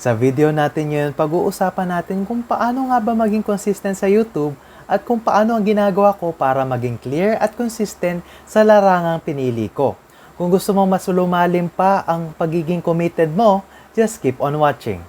Sa video natin ngayon, pag-uusapan natin kung paano nga ba maging consistent sa YouTube at kung paano ang ginagawa ko para maging clear at consistent sa larangang pinili ko. Kung gusto mong mas lumalim pa ang pagiging committed mo, just keep on watching.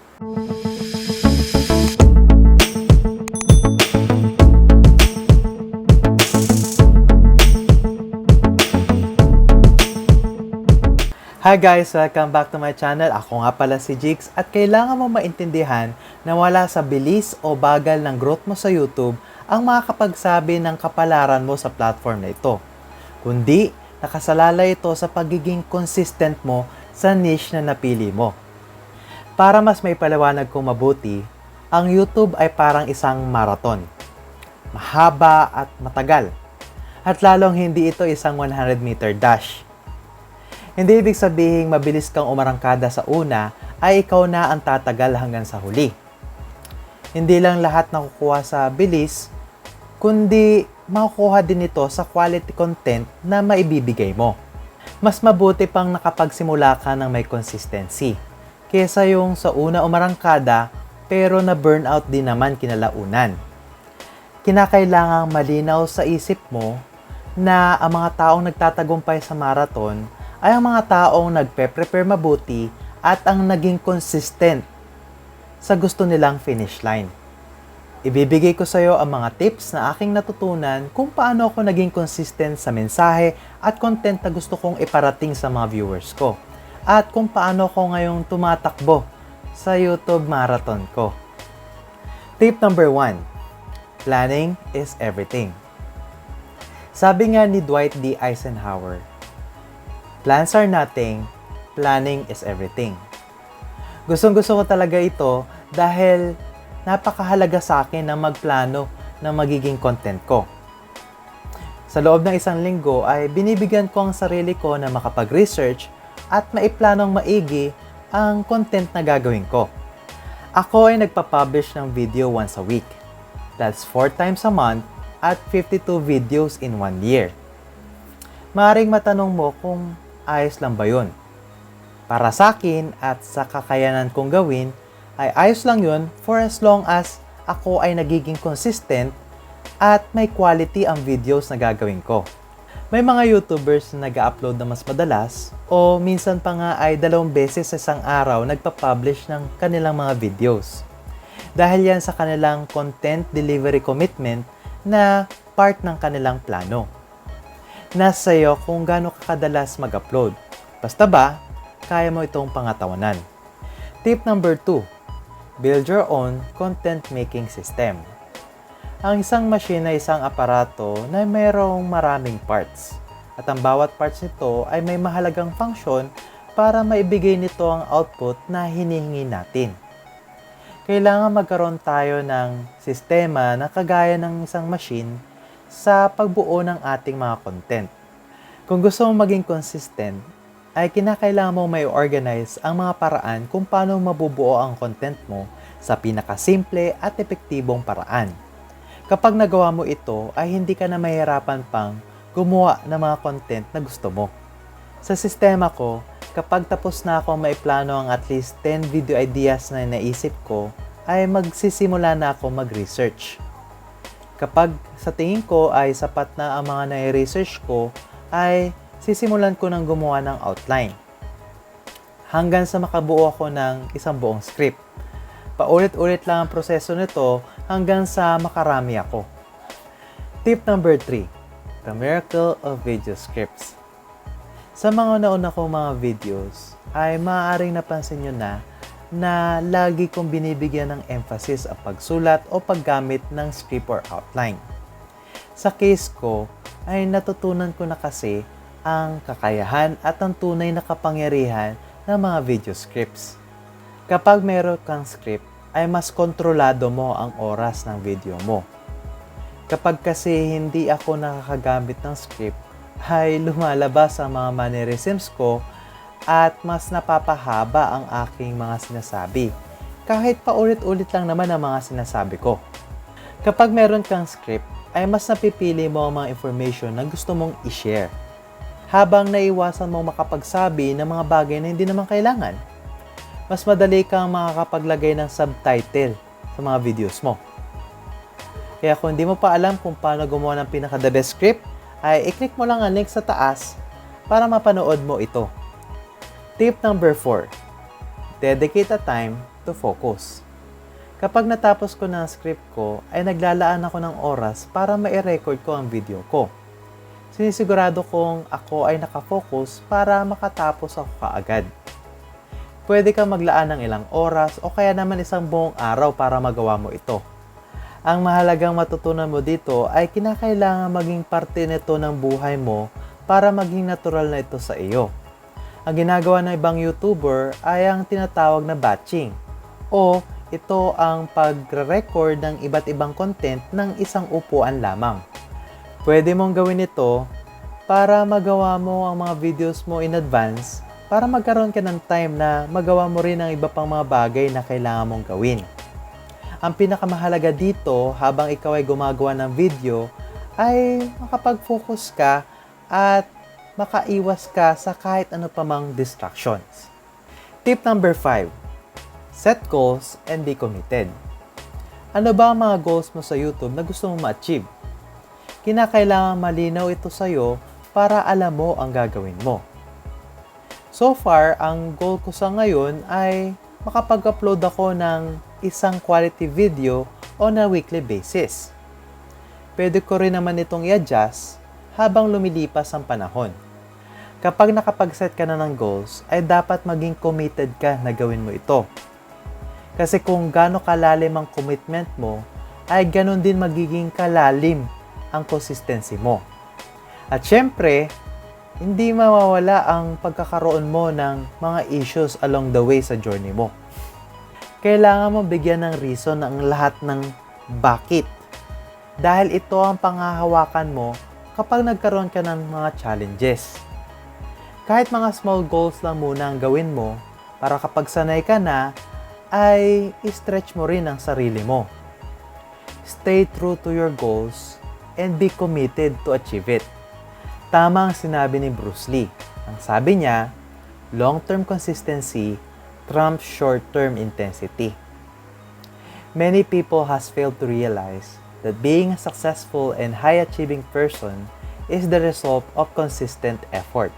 Hi guys! Welcome back to my channel. Ako nga pala si Jigs at kailangan mo maintindihan na wala sa bilis o bagal ng growth mo sa YouTube ang makakapagsabi ng kapalaran mo sa platform na ito. Kundi, nakasalalay ito sa pagiging consistent mo sa niche na napili mo. Para mas may paliwanag kong mabuti, ang YouTube ay parang isang marathon. Mahaba at matagal. At lalong hindi ito isang 100 meter dash. Hindi ibig sabihin mabilis kang umarangkada sa una ay ikaw na ang tatagal hanggang sa huli. Hindi lang lahat nakukuha sa bilis, kundi makukuha din ito sa quality content na maibibigay mo. Mas mabuti pang nakapagsimula ka ng may consistency kesa yung sa una umarangkada pero na burnout din naman kinalaunan. Kinakailangang malinaw sa isip mo na ang mga taong nagtatagumpay sa marathon ay ang mga taong nagpe-prepare mabuti at ang naging consistent sa gusto nilang finish line. Ibibigay ko sa iyo ang mga tips na aking natutunan kung paano ako naging consistent sa mensahe at content na gusto kong iparating sa mga viewers ko. At kung paano ako ngayong tumatakbo sa YouTube marathon ko. Tip number 1. Planning is everything. Sabi nga ni Dwight D. Eisenhower, Plans are nothing, planning is everything. Gustong gusto ko talaga ito dahil napakahalaga sa akin na magplano ng magiging content ko. Sa loob ng isang linggo ay binibigyan ko ang sarili ko na makapag-research at maiplanong maigi ang content na gagawin ko. Ako ay nagpa-publish ng video once a week. That's 4 times a month at 52 videos in 1 year. Maaring matanong mo kung ayos lang ba yun? Para sa akin at sa kakayanan kong gawin, ay ayos lang yun for as long as ako ay nagiging consistent at may quality ang videos na gagawin ko. May mga YouTubers na nag-upload na mas madalas o minsan pa nga ay dalawang beses sa isang araw nagpa-publish ng kanilang mga videos. Dahil yan sa kanilang content delivery commitment na part ng kanilang plano nasa iyo kung gaano ka kadalas mag-upload. Basta ba, kaya mo itong pangatawanan. Tip number 2. Build your own content making system. Ang isang machine ay isang aparato na mayroong maraming parts. At ang bawat parts nito ay may mahalagang function para maibigay nito ang output na hinihingi natin. Kailangan magkaroon tayo ng sistema na kagaya ng isang machine sa pagbuo ng ating mga content. Kung gusto mong maging consistent, ay kinakailangan mo may organize ang mga paraan kung paano mabubuo ang content mo sa pinakasimple at epektibong paraan. Kapag nagawa mo ito, ay hindi ka na mahirapan pang gumawa ng mga content na gusto mo. Sa sistema ko, kapag tapos na ako maiplano ang at least 10 video ideas na naisip ko, ay magsisimula na ako mag-research Kapag sa tingin ko ay sapat na ang mga nai-research ko, ay sisimulan ko ng gumawa ng outline. Hanggang sa makabuo ako ng isang buong script. Paulit-ulit lang ang proseso nito hanggang sa makarami ako. Tip number 3. The Miracle of Video Scripts. Sa mga nauna kong mga videos, ay maaaring napansin nyo na na lagi kong binibigyan ng emphasis ang pagsulat o paggamit ng script or outline. Sa case ko, ay natutunan ko na kasi ang kakayahan at ang tunay na kapangyarihan ng mga video scripts. Kapag meron kang script, ay mas kontrolado mo ang oras ng video mo. Kapag kasi hindi ako nakakagamit ng script, ay lumalabas ang mga mannerisms ko at mas napapahaba ang aking mga sinasabi. Kahit paulit-ulit lang naman ang mga sinasabi ko. Kapag meron kang script, ay mas napipili mo ang mga information na gusto mong i-share. Habang naiwasan mo makapagsabi ng mga bagay na hindi naman kailangan. mas madali kang makakapaglagay ng subtitle sa mga videos mo. Kaya kung hindi mo pa alam kung paano gumawa ng pinaka-the best script, ay i-click mo lang ang link sa taas para mapanood mo ito. Tip number 4. Dedicate a time to focus. Kapag natapos ko na script ko, ay naglalaan ako ng oras para ma-record ko ang video ko. Sinisigurado kong ako ay nakafocus para makatapos ako kaagad. Pwede kang maglaan ng ilang oras o kaya naman isang buong araw para magawa mo ito. Ang mahalagang matutunan mo dito ay kinakailangan maging parte nito ng buhay mo para maging natural na ito sa iyo. Ang ginagawa ng ibang YouTuber ay ang tinatawag na batching o ito ang pagre-record ng iba't ibang content ng isang upuan lamang. Pwede mong gawin ito para magawa mo ang mga videos mo in advance para magkaroon ka ng time na magawa mo rin ang iba pang mga bagay na kailangan mong gawin. Ang pinakamahalaga dito habang ikaw ay gumagawa ng video ay makapag-focus ka at makaiwas ka sa kahit ano pa mang distractions. Tip number 5. Set goals and be committed. Ano ba ang mga goals mo sa YouTube na gusto mong ma-achieve? Kinakailangan malinaw ito sa iyo para alam mo ang gagawin mo. So far, ang goal ko sa ngayon ay makapag-upload ako ng isang quality video on a weekly basis. Pwede ko rin naman itong i-adjust habang lumilipas ang panahon. Kapag nakapag-set ka na ng goals, ay dapat maging committed ka na gawin mo ito. Kasi kung gaano kalalim ang commitment mo, ay ganon din magiging kalalim ang consistency mo. At syempre, hindi mawawala ang pagkakaroon mo ng mga issues along the way sa journey mo. Kailangan mo bigyan ng reason ang lahat ng bakit. Dahil ito ang pangahawakan mo kapag nagkaroon ka ng mga challenges. Kahit mga small goals lang muna ang gawin mo para kapag sanay ka na, ay stretch mo rin ang sarili mo. Stay true to your goals and be committed to achieve it. Tama ang sinabi ni Bruce Lee. Ang sabi niya, long-term consistency trumps short-term intensity. Many people has failed to realize that being a successful and high-achieving person is the result of consistent effort.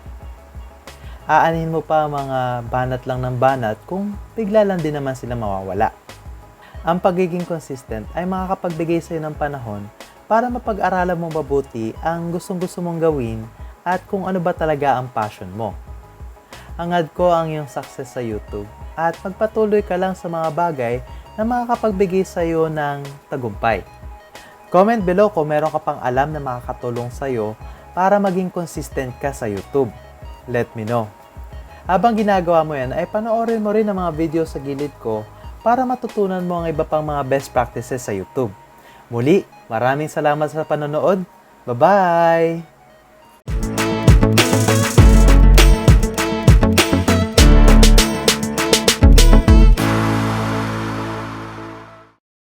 Aanin mo pa mga banat lang ng banat kung bigla lang din naman sila mawawala. Ang pagiging consistent ay makakapagbigay sa iyo ng panahon para mapag-aralan mo mabuti ang gustong-gusto mong gawin at kung ano ba talaga ang passion mo. Angad ko ang iyong success sa YouTube at magpatuloy ka lang sa mga bagay na makakapagbigay sa iyo ng tagumpay. Comment below kung meron ka pang alam na makakatulong sa iyo para maging consistent ka sa YouTube. Let me know. Habang ginagawa mo yan, ay panoorin mo rin ang mga video sa gilid ko para matutunan mo ang iba pang mga best practices sa YouTube. Muli, maraming salamat sa panonood. Bye-bye!